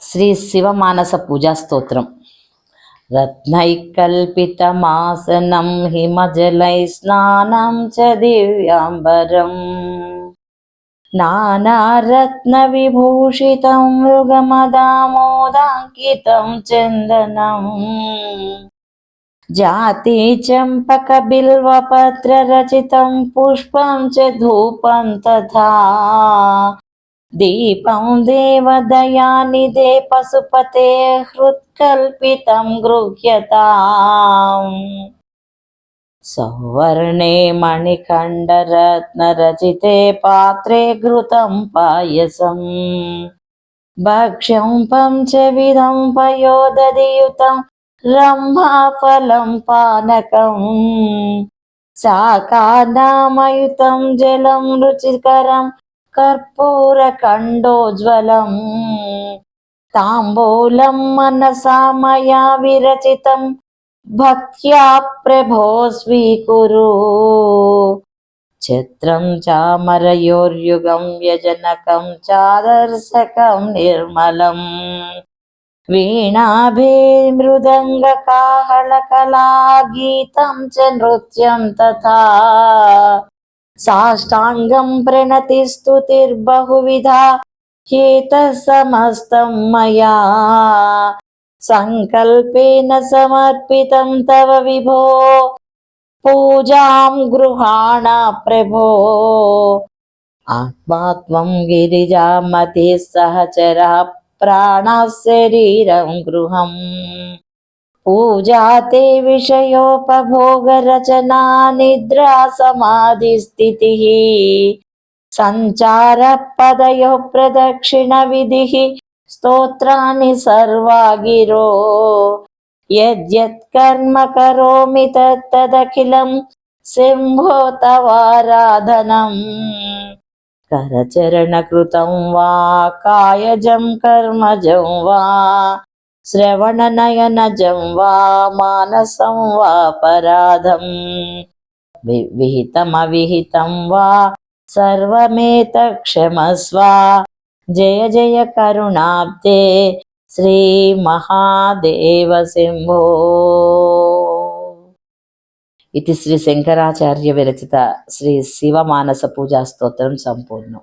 శ్రీ శివమానస పూజా స్తోత్రం. రత్నైకల్పితమాసనం హిమజలై స్నానం చ దివ్యాంబరం. నానారత్నవిభూషితం మృగమదామోదాంకితం చందనం. జాతి చంపక బిల్వపత్ర రచితం పుష్పం చ ధూపం తథా. దీపం దేవదయానిదే పశుపతే హృత్కల్పితం గృహ్యతాం. సౌవర్ణే మణికండరత్నరచితే పాత్రే ఘృతం పాయసం. భక్ష్యం పంచవిధం పయోదధియుతం రంభాఫలం పానకం. శాఖానామయుతం జలం రుచికరం కర్పూర కర్పూరఖండోజ్వలం తాంబూలం మనసా మయా విరచితం. భక్త్యా ప్రభో స్వీకురు. చిత్రం చామరయోర్యుగం వ్యజనకం చాదర్శకం నిర్మలం. వీణాభిమృదంగ వీణాభిమృదంగకాహళకళా గీతం చ నృత్యం తథా. साष्टाङ्गं प्रणतिस्तुतिर्बहुविधा ह्येतः समस्तं मया सङ्कल्पेन समर्पितं तव विभो पूजां गृहाण प्रभो आत्मा त्वं गिरिजामतिः सहचरः प्राणः शरीरं गृहम् पूजा ते विषयोपभोगरचना निद्रा समाधिस्थितिः सञ्चारपदयोः प्रदक्षिणविधिः स्तोत्राणि सर्वा गिरो यद्यत् कर्म करोमि तत्तदखिलं सिंहो तवाराधनम् करचरणकृतं वा कायजं कर्मजं वा శ్రవణ నయన జం వా మానసం వా పరాధం విహితమవిహితం వా సర్వేత క్షమస్వా జయ జయ కరుణాబ్దే శ్రీ మహాదేవ సింహో ఇది శ్రీ శంకరాచార్య విరచిత శ్రీ శివమానస పూజా స్తోత్రం సంపూర్ణం